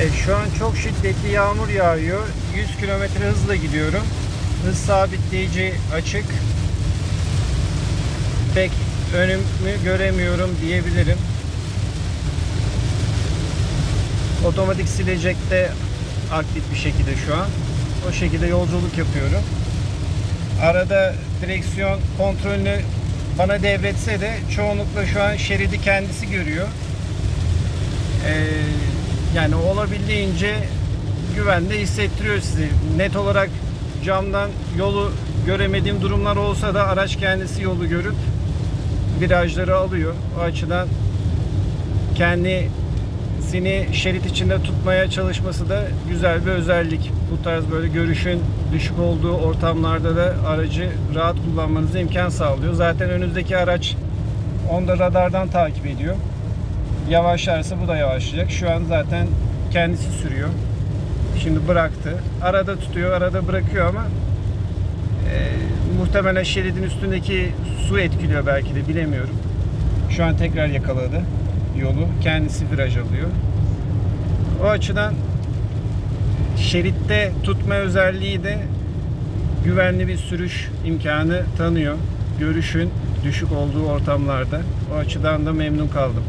E, şu an çok şiddetli yağmur yağıyor. 100 km hızla gidiyorum. Hız sabitleyici açık. Pek önümü göremiyorum diyebilirim. Otomatik silecek de aktif bir şekilde şu an. O şekilde yolculuk yapıyorum. Arada direksiyon kontrolünü bana devretse de çoğunlukla şu an şeridi kendisi görüyor. Ee, yani olabildiğince güvende hissettiriyor sizi. Net olarak camdan yolu göremediğim durumlar olsa da araç kendisi yolu görüp virajları alıyor. O açıdan kendisini şerit içinde tutmaya çalışması da güzel bir özellik. Bu tarz böyle görüşün düşük olduğu ortamlarda da aracı rahat kullanmanıza imkan sağlıyor. Zaten önünüzdeki araç onda radardan takip ediyor. Yavaşlarsa bu da yavaşlayacak. Şu an zaten kendisi sürüyor. Şimdi bıraktı. Arada tutuyor, arada bırakıyor ama e, muhtemelen şeridin üstündeki su etkiliyor belki de bilemiyorum. Şu an tekrar yakaladı yolu. Kendisi viraj alıyor. O açıdan şeritte tutma özelliği de güvenli bir sürüş imkanı tanıyor. Görüşün düşük olduğu ortamlarda. O açıdan da memnun kaldım.